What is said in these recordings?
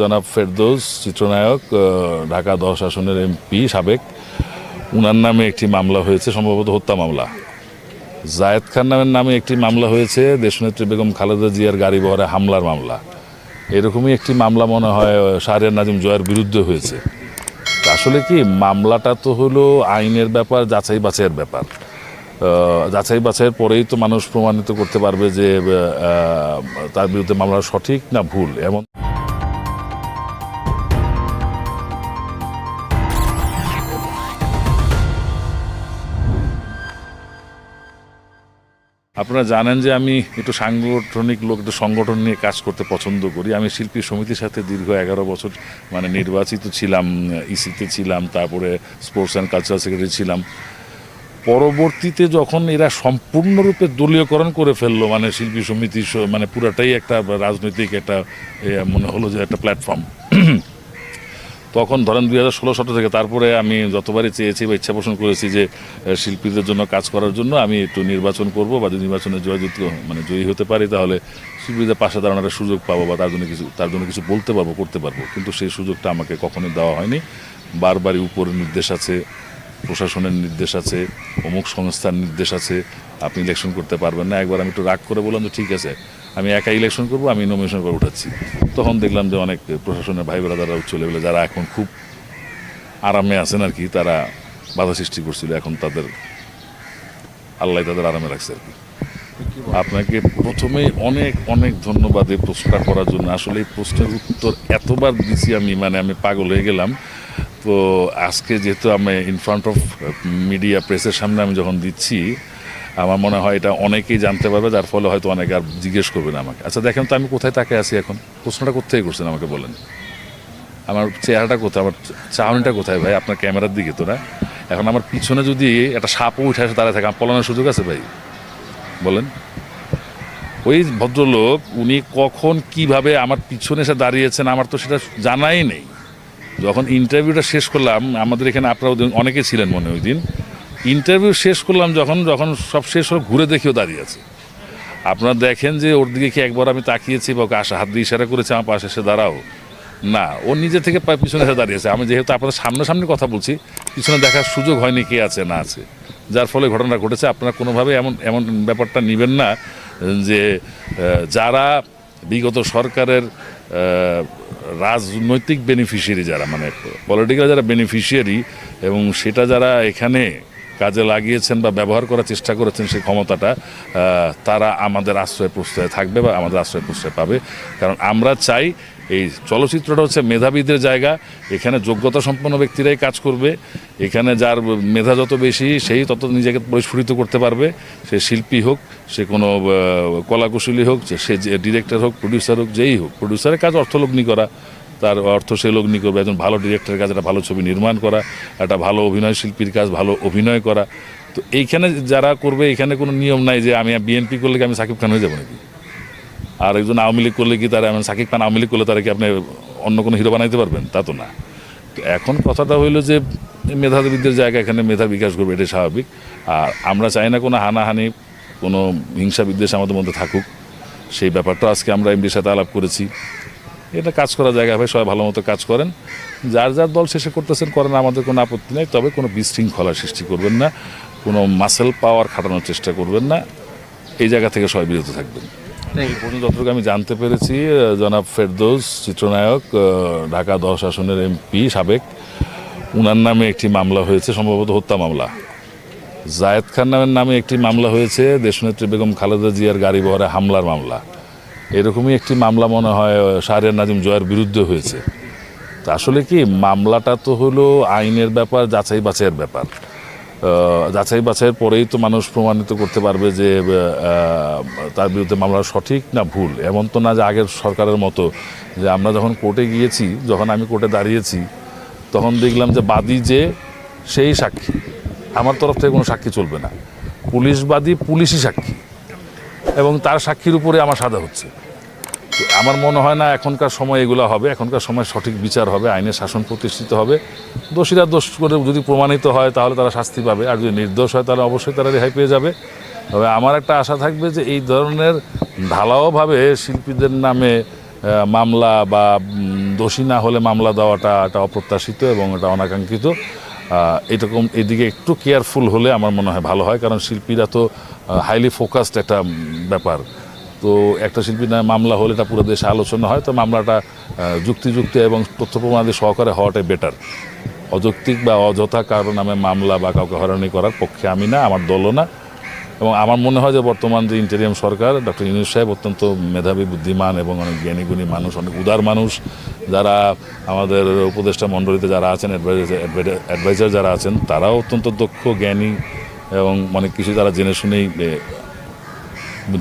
জনাব ফেরদৌস, চিত্রনায়ক ঢাকা দশ আসনের এমপি সাবেক। উনার নামে একটি মামলা হয়েছে, সম্ভবত হত্যা মামলা। জায়েদ খান নামের নামে একটি মামলা হয়েছে, দেশনেত্রী বেগম খালেদা জিয়ার গাড়ি বহরে হামলার মামলা। এরকমই একটি মামলা মনে হয় শাহরিয়ার নাজিম জয়ের বিরুদ্ধে হয়েছে। আসলে কি, মামলাটা তো হলো আইনের ব্যাপার, যাচাই বাছাইয়ের ব্যাপার। যাচাই বাছাইয়ের পরেই তো মানুষ প্রমাণিত করতে পারবে যে তার বিরুদ্ধে মামলা সঠিক না ভুল, এমন আপনারা জানেন যে আমি একটু সাংগঠনিক লোক, একটু সংগঠন নিয়ে কাজ করতে পছন্দ করি। আমি শিল্পী সমিতির সাথে দীর্ঘ এগারো বছর মানে নির্বাচিত ছিলাম, ইসিতে ছিলাম, তারপরে স্পোর্টস অ্যান্ড কালচারাল সেক্রেটারি ছিলাম। পরবর্তীতে যখন এরা সম্পূর্ণরূপে দলীয়করণ করে ফেলল মানে শিল্পী সমিতি মানে পুরাটাই একটা রাজনৈতিক একটা মনে হলো যে একটা প্ল্যাটফর্ম তখন ধরেন দুই হাজার ষোলো, সতেরো থেকে তারপরে আমি যতবারই চেয়েছি বা ইচ্ছা পোষণ করেছি যে শিল্পীদের জন্য কাজ করার জন্য আমি একটু নির্বাচন করব বা যদি নির্বাচনে জয়যুক্ত মানে জয়ী হতে পারি তাহলে শিল্পীদের পাশে দাঁড়ানোর একটা সুযোগ পাবো বা তার জন্য কিছু, তার জন্য কিছু বলতে পারব, করতে পারব। কিন্তু সেই সুযোগটা আমাকে কখনোই দেওয়া হয়নি। বারবারই উপরের নির্দেশ আছে, প্রশাসনের নির্দেশ আছে, অমুক সংস্থার নির্দেশ আছে, আপনি ইলেকশন করতে পারবেন না। একবার আমি একটু রাগ করে বললাম যে, ঠিক আছে আমি একা ইলেকশন করব, আমি নমিনেশন করে উঠাচ্ছি। তখন দেখলাম যে অনেক প্রশাসনের ভাই ব্রাদাররা চলে গেলে যারা এখন খুব আরামে আছেন আর কি, তারা বাধা সৃষ্টি করছিল, এখন তাদের আল্লাহ তাদের আরামে রাখছে আর কি। আপনাকে প্রথমেই অনেক অনেক ধন্যবাদ এই প্রশ্নটা করার জন্য। আসলে এই প্রশ্নের উত্তর এতবার দিছি আমি মানে আমি পাগল হয়ে গেলাম। তো আজকে যেহেতু আমি ইন ফ্রন্ট অফ মিডিয়া প্রেসের সামনে আমি যখন দিচ্ছি আমার মনে হয় এটা অনেকেই জানতে পারবে, যার ফলে হয়তো অনেকে আর জিজ্ঞেস করবে না আমাকে। আচ্ছা দেখেন তো আমি কোথায় তাকে আছি এখন? প্রশ্নটা কোথায় করছেন আমাকে বলেন। আমার চেহারাটা কোথায়? আমার চাহনিটা কোথায় ভাই? আপনার ক্যামেরার দিকে তো না? এখন আমার পিছনে যদি একটা সাপও উঠে আসে দাঁড়ায় থাকে আমার পলানোর সুযোগ আছে ভাই? বলেন। ওই ভদ্রলোক, উনি কখন কীভাবে আমার পিছনে এসে দাঁড়িয়েছেন, আমার তো সেটা জানাই নেই। যখন ইন্টারভিউটা শেষ করলাম, আমাদের এখানে আপনারা অনেকে ছিলেন মনে ওই দিন। ইন্টারভিউ শেষ করলাম যখন যখন সব শেষ হলো, ঘুরে দেখিও দাঁড়িয়ে আছে। আপনারা দেখেন যে ওর দিকে কি একবার আমি তাকিয়েছি বা ওকে আশা, হাত দিয়ে ইশারা করেছি, আমার পাশে এসে দাঁড়াও। না, ও নিজে থেকে পিছনে এসে দাঁড়িয়েছে। আমি যেহেতু আপনাদের সামনাসামনি কথা বলছি, পিছনে দেখার সুযোগ হয়নি কে আছে, না আছে। যার ফলে ঘটনা ঘটেছে। আপনারা কোনোভাবে এমন এমন ব্যাপারটা নেবেন না যে যারা বিগত সরকারের রাজনৈতিক বেনিফিশিয়ারি যারা মানে পলিটিক্যাল যারা বেনিফিশিয়ারি এবং সেটা যারা এখানে কাজে লাগিয়েছেন বা ব্যবহার করার চেষ্টা করেছেন সেই ক্ষমতাটা তারা আমাদের আশ্রয় প্রশ্রয় থাকবে বা আমাদের আশ্রয় প্রশ্রয় পাবে। কারণ আমরা চাই এই চলচ্চিত্রটা হচ্ছে মেধাবীদের জায়গা, এখানে যোগ্যতা সম্পন্ন ব্যক্তিরাই কাজ করবে, এখানে যার মেধা যত বেশি, সেই তত নিজেকে পরিস্ফুটিত করতে পারবে, সে শিল্পী হোক, সে কোনো কলাকুশলী হোক, সে ডিরেক্টর হোক প্রডিউসার হোক, যেই হোক প্রডিউসারের কাজ অর্থলগ্নি করা তার অর্থ সে লগ্নি করবে। একজন ভালো ডিরেক্টরের কাজ, একটা ভালো ছবি নির্মাণ করা, একটা ভালো অভিনয় শিল্পীর কাজ, ভালো অভিনয় করা। তো এইখানে যারা করবে, এখানে কোনো নিয়ম নাই যে আমি বিএনপি করলে কি আমি সাকিব খান হয়ে যাব নাকি? আর একজন আওয়ামী লীগ করলে কি তারা এমন সাকিব খান আওয়ামী লীগ করলে তারা কি আপনি অন্য কোনো হিরো বানাইতে পারবেন? তা তো না। তো এখন কথাটা হইল যে মেধাবীদের জায়গা এখানে মেধা বিকাশ করবে, এটাই স্বাভাবিক। আর আমরা চাই না কোনো হানাহানি, কোনো হিংসা বিদ্বেষ আমাদের মধ্যে থাকুক। সেই ব্যাপারটা আজকে আমরা এমডির সাথে আলাপ করেছি। এটা কাজ করার জায়গা ভাই সবাই ভালো মতো কাজ করেন। যার যার দল শেষে করতেছেন করেন আমাদের কোনো আপত্তি নেই তবে কোনো বিশৃঙ্খলা সৃষ্টি করবেন না কোনো মাসেল পাওয়ার খাটানোর চেষ্টা করবেন না। এই জায়গা থেকে সবাই বিরত থাকবেন। পর্যন্ত যতটুকু আমি জানতে পেরেছি জনাব ফেরদৌস চিত্রনায়ক ঢাকা দশ আসনের এমপি সাবেক উনার নামে একটি মামলা হয়েছে সম্ভবত হত্যা মামলা। জায়েদ খান নামের নামে একটি মামলা হয়েছে দেশনেত্রী বেগম খালেদা জিয়ার গাড়ি বহরে হামলার মামলা। এরকমই একটি মামলা মনে হয় শাহরিয়ার নাজিম জয়ের বিরুদ্ধে হয়েছে। তা আসলে কি, মামলাটা তো হলো আইনের ব্যাপার, যাচাই বাছাইয়ের ব্যাপার। যাচাই বাছাইয়ের পরেই তো মানুষ প্রমাণিত করতে পারবে যে তার বিরুদ্ধে মামলা সঠিক না ভুল। এমন তো না যে আগের সরকারের মতো, যে আমরা যখন কোর্টে গিয়েছি, যখন আমি কোর্টে দাঁড়িয়েছি, তখন দেখলাম যে বাদী যে, সেই সাক্ষী। আমার তরফ থেকে কোনো সাক্ষী চলবে না। পুলিশ বাদী পুলিশই সাক্ষী। এবং তার সাক্ষীর উপরে আমার সাজা হচ্ছে। আমার মনে হয় না এখনকার সময় এগুলো হবে। এখনকার সময় সঠিক বিচার হবে আইনের শাসন প্রতিষ্ঠিত হবে। দোষীরা দোষ করে যদি প্রমাণিত হয়, তাহলে তারা শাস্তি পাবে। আর যদি নির্দোষ হয়, তাহলে অবশ্যই তারা রেহাই পেয়ে যাবে। তবে আমার একটা আশা থাকবে যে এই ধরনের ঢালাওভাবে শিল্পীদের নামে মামলা বা দোষী না হলে মামলা দেওয়াটা, এটা অপ্রত্যাশিত এবং এটা অনাকাঙ্ক্ষিত। এরকম এদিকে একটু কেয়ারফুল হলে আমার মনে হয় ভালো হয়, কারণ শিল্পীরা তো হাইলি ফোকাসড একটা ব্যাপার। তো একটা শিল্পী না মামলা হলে এটা পুরো দেশে আলোচনা হয়, তো মামলাটা যুক্তিযুক্ত এবং তথ্য প্রমাণাদি সহকারে হওয়াটাই বেটার অযৌক্তিক বা অযথা কারও নামে মামলা বা কাউকে হয়রানি করার পক্ষে আমি না, আমার দলও না। এবং আমার মনে হয় যে বর্তমান যে ইন্টেরিয়াম সরকার ডক্টর ইউনুস সাহেব অত্যন্ত মেধাবী, বুদ্ধিমান এবং অনেক জ্ঞানীগুণী মানুষ, অনেক উদার মানুষ। যারা আমাদের উপদেষ্টা মণ্ডলীতে যারা আছেন অ্যাডভাইজার যারা আছেন, তারাও অত্যন্ত দক্ষ, জ্ঞানী এবং অনেক কিছু তারা জেনে শুনেই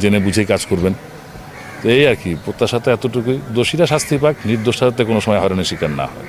জেনে বুঝে কাজ করবেন। তো এই আর কি, প্রত্যাশাতে এতটুকুই। দোষীরা শাস্তি পাক, নির্দোষাতে কোনো সময় হয়রানির শিকার না হয়।